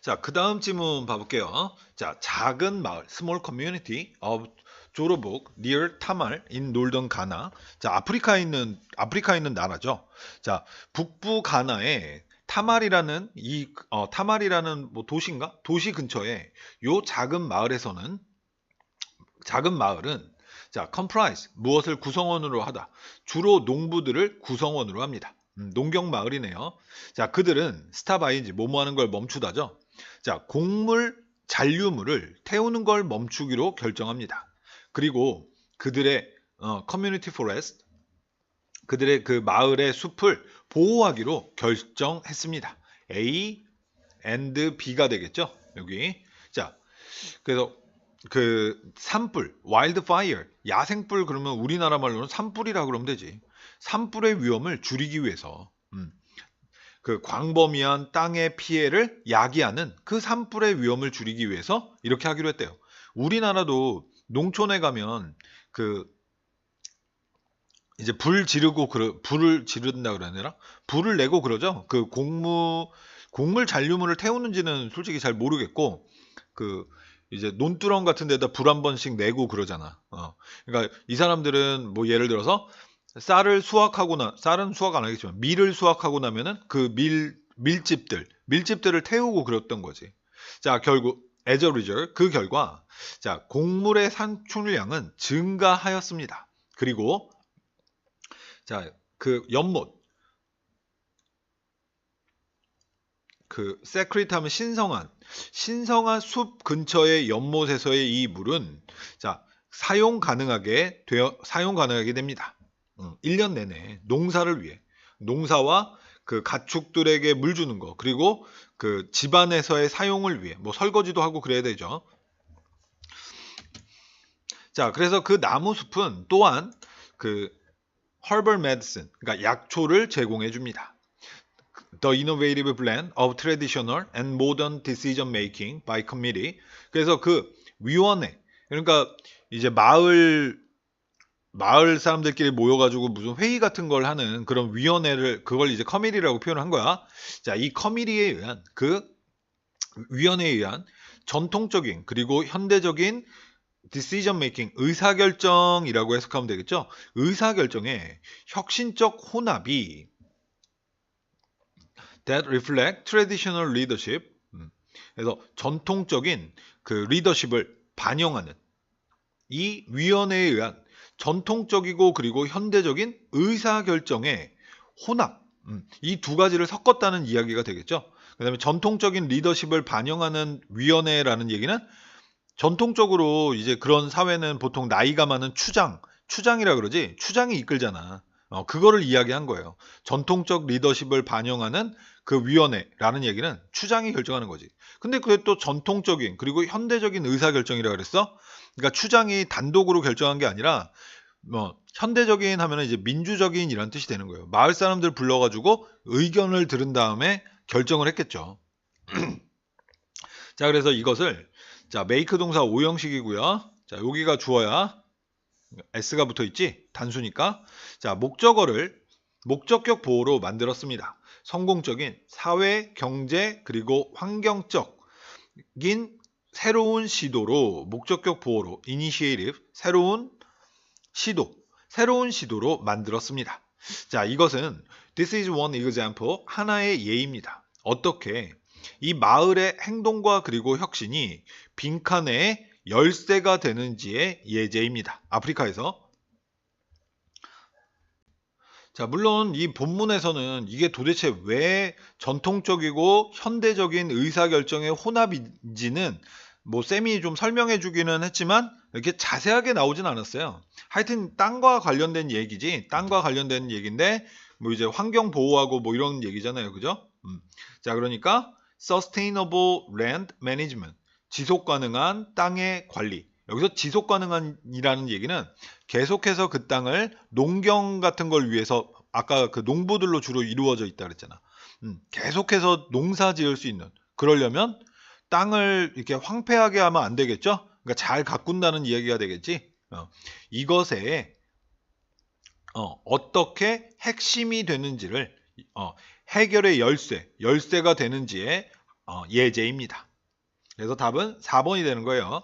자, 그 다음 질문 봐볼게요. 자, 작은 마을, small community of 조로북 near 타말 in northern 가나. 자, 아프리카에 있는 아프리카에 있는 나라죠. 자, 북부 가나에 타말이라는 이 어, 타말이라는 뭐 도시인가? 도시 근처에 요 작은 마을에서는 작은 마을은 자, comprise 무엇을 구성원으로 하다. 주로 농부들을 구성원으로 합니다. 음, 농경 마을이네요. 자, 그들은 스타바이지 뭐뭐 하는 걸 멈추다죠. 자, 곡물 잔류물을 태우는 걸 멈추기로 결정합니다. 그리고 그들의 어, 커뮤니티 포레스트 그들의 그 마을의 숲을 보호하기로 결정했습니다. A and B가 되겠죠. 여기. 자, 그래서 그 산불, wildfire, 야생불 그러면 우리나라 말로는 산불이라 그러면 되지. 산불의 위험을 줄이기 위해서 음, 그 광범위한 땅의 피해를 야기하는 그 산불의 위험을 줄이기 위해서 이렇게 하기로 했대요. 우리나라도 농촌에 가면 그 이제 불 지르고 그러, 불을 지른다 그러느라 불을 내고 그러죠. 그 곡무 곡물 잔류물을 태우는지는 솔직히 잘 모르겠고 그 이제 논두렁 같은 데다 불 한 번씩 내고 그러잖아. 어. 그러니까 이 사람들은 뭐 예를 들어서 쌀을 수확하고 나 쌀은 수확 안 하겠지만 밀을 수확하고 나면은 그 밀 밀집들 밀집들을 태우고 그랬던 거지. 자 결국 result 그 결과 자 곡물의 산출량은 증가하였습니다. 그리고 자 그 연못 그 세크리트 하면 신성한 신성한 숲 근처의 연못에서의 이 물은 자 사용 가능하게 되어 사용 가능하게 됩니다. 음, 1년 내내 농사를 위해 농사와 그 가축들에게 물 주는 거 그리고 그 집안에서의 사용을 위해 뭐 설거지도 하고 그래야 되죠. 자, 그래서 그 나무 숲은 또한 그 herbal medicine, 그러니까 약초를 제공해 줍니다. The innovative blend of traditional and modern decision making by committee. 그래서 그 위원회, 그러니까 이제 마을 마을 사람들끼리 모여가지고 무슨 회의 같은 걸 하는 그런 위원회를 그걸 이제 커미리라고 표현한 거야. 자, 이 커미리에 의한 그 위원회에 의한 전통적인 그리고 현대적인 decision making 의사결정이라고 해석하면 되겠죠. 의사결정의 혁신적 혼합이 that reflect traditional leadership. 음, 그래서 전통적인 그 리더십을 반영하는 이 위원회에 의한 전통적이고 그리고 현대적인 의사결정의 혼합 음, 이 두 가지를 섞었다는 이야기가 되겠죠. 그 다음에 전통적인 리더십을 반영하는 위원회라는 얘기는 전통적으로 이제 그런 사회는 보통 나이가 많은 추장, 추장이라 그러지 추장이 이끌잖아. 어, 그거를 이야기한 거예요. 전통적 리더십을 반영하는 그 위원회라는 얘기는 추장이 결정하는 거지. 근데 그게 또 전통적인 그리고 현대적인 의사결정이라 그랬어? 그러니까 추장이 단독으로 결정한 게 아니라 뭐 현대적인 하면은 이제 민주적인 이란 뜻이 되는 거예요. 마을 사람들 불러가지고 의견을 들은 다음에 결정을 했겠죠. 자 그래서 이것을 자 메이크 동사 오형식이고요. 자 여기가 주어야 s가 붙어 있지 단수니까 자 목적어를 목적격 보호로 만들었습니다. 성공적인 사회, 경제 그리고 환경적인 새로운 시도로 목적격 보호로 initiative 새로운 시도 새로운 시도로 만들었습니다. 자 이것은 this is one example 하나의 예입니다. 어떻게 이 마을의 행동과 그리고 혁신이 빈칸의 열쇠가 되는지의 예제입니다. 아프리카에서 자, 물론 이 본문에서는 이게 도대체 왜 전통적이고 현대적인 의사결정의 혼합인지는 뭐 쌤이 좀 설명해 주기는 했지만 이렇게 자세하게 나오진 않았어요. 하여튼 땅과 관련된 얘기지. 땅과 관련된 얘기인데 뭐 이제 환경 보호하고 뭐 이런 얘기잖아요. 그죠? 음. 자, 그러니까 sustainable land management. 지속 가능한 땅의 관리. 여기서 지속 가능한이라는 얘기는 계속해서 그 땅을 농경 같은 걸 위해서 아까 그 농부들로 주로 이루어져 있다 그랬잖아. 음, 계속해서 농사 지을 수 있는 그러려면 땅을 이렇게 황폐하게 하면 안 되겠죠? 그러니까 잘 가꾼다는 이야기가 되겠지. 어, 이것에 어, 떻게 핵심이 되는지를 어, 해결의 열쇠, 열쇠가 되는지에 어, 예제입니다. 그래서 답은 4번이 되는 거예요.